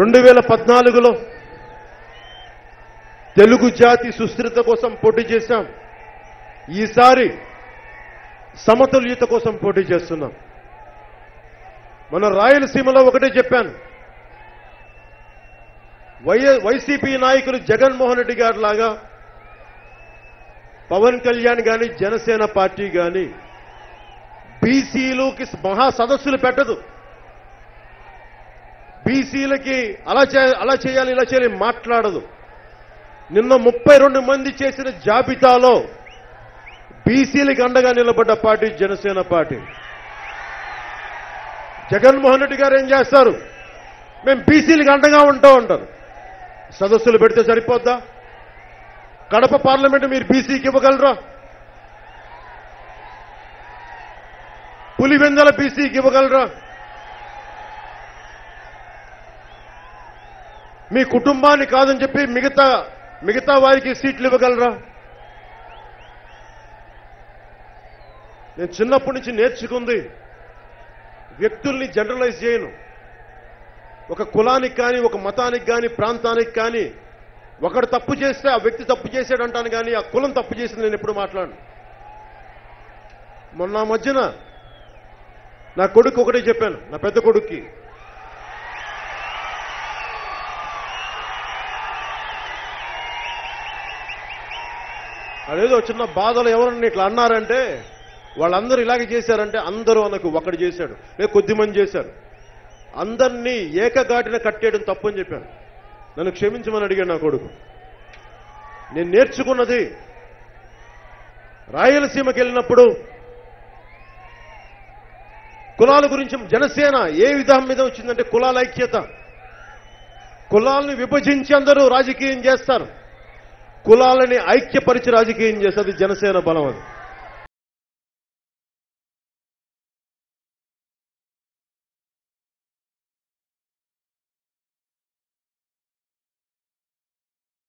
రెండు వేల పద్నాలుగులో తెలుగు జాతి సుస్థిరత కోసం పోటీ చేశాం. ఈసారి సమతుల్యత కోసం పోటీ చేస్తున్నాం. మన రాయలసీమలో ఒకటే చెప్పాను. వై వైసీపీ నాయకులు జగన్మోహన్ రెడ్డి గారి లాగా పవన్ కళ్యాణ్ గాని జనసేన పార్టీ గాని బీసీలోకి మహా సదస్సులు పెట్టదు. బీసీలకి అలా అలా చేయాలి ఇలా చేయాలి మాట్లాడదు. నిన్న ముప్పై రెండు మంది చేసిన జాబితాలో బీసీలకు అండగా నిలబడ్డ పార్టీ జనసేన పార్టీ. జగన్మోహన్ రెడ్డి గారు ఏం చేస్తారు? మేము బీసీలకు అండగా ఉంటా ఉంటారు సదస్సులు పెడితే సరిపోద్దా? కడప పార్లమెంట్ మీరు బీసీకి ఇవ్వగలరా? పులివెందల బీసీకి ఇవ్వగలరా? మీ కుటుంబాన్ని కాదని చెప్పి మిగతా మిగతా వారికి సీట్లు ఇవ్వగలరా? నేను చిన్నప్పటి నుంచి నేర్చుకుంది వ్యక్తుల్ని జనరలైజ్ చేయను. ఒక కులానికి కానీ ఒక మతానికి కానీ ప్రాంతానికి కానీ ఒకడు తప్పు చేస్తే ఆ వ్యక్తి తప్పు చేశాడు అంటాను కానీ ఆ కులం తప్పు చేసింది నేను ఎప్పుడు మాట్లాడను. మొన్న మధ్యన నా కొడుకు ఒకటే చెప్పాను నా పెద్ద కొడుక్కి అదేదో చిన్న బాధలు ఎవరన్నా ఇట్లా అన్నారంటే వాళ్ళందరూ ఇలాగే చేశారంటే అందరూ అనకు ఒకటి చేశాడు. లేదు కొద్ది మంది చేశారు. అందరినీ ఏకగాటిన కట్టేయడం తప్పని చెప్పాను నన్ను క్షమించమని అడిగాడు నా కొడుకు. నేను నేర్చుకున్నది రాయలసీమకి వెళ్ళినప్పుడు కులాల గురించి జనసేన ఏ విధానం మీద వచ్చిందంటే కులాల ఐక్యత. కులాలను విభజించి అందరూ రాజకీయం చేస్తారు. కులాలని ఐక్యపరిచి రాజకీయం చేస్తుంది జనసేన బలం అది.